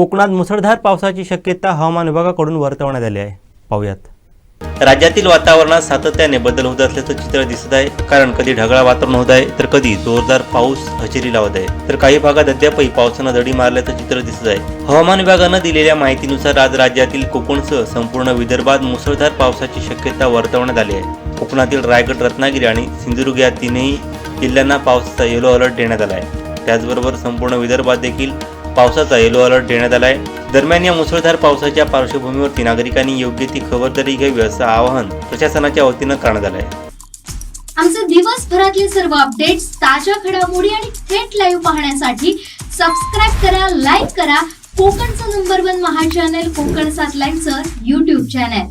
कोकणात मुसळधार पावसाची शक्यता हवामान विभागाकडून वर्तवण्यात आली आहे. पाहूयात. राज्यातील वातावरणात सातत्याने बदल होत असल्याचं चित्र दिसत आहे. कारण कधी ढगाळ वातावरण होत आहे तर कधी जोरदार पाऊस हजेरी लावत आहे. तर काही भागात अद्यापही पावसानं दडी मारल्याचं चित्र दिसत आहे. हवामान विभागानं दिलेल्या माहितीनुसार आज राज्यातील कोकणसह संपूर्ण विदर्भात मुसळधार पावसाची शक्यता वर्तवण्यात आली आहे. कोकणातील रायगड रत्नागिरी आणि सिंधुदुर्ग या तीनही जिल्ह्यांना पावसाचा येलो अलर्ट देण्यात आला आहे. त्याचबरोबर संपूर्ण विदर्भात देखील पावसाचा येलो अलर्ट देण्यात आलाय. दरम्यान या मुसळधार पावसाच्या पार्श्वभूमीवरती नागरिकांनी योग्य ती खबरदारी घ्यावी असं आवाहन प्रशासनाच्या वतीनं करण्यात आलं आहे आमचे दिवसभरातले सर्व अपडेट्स ताज्या घडामोडी आणि थेट लाईव्ह पाहण्यासाठी सबस्क्राईब करा लाईक करा. कोकणचं नंबर वन महा चॅनल कोकण सात लाईनचं युट्यूब चॅनल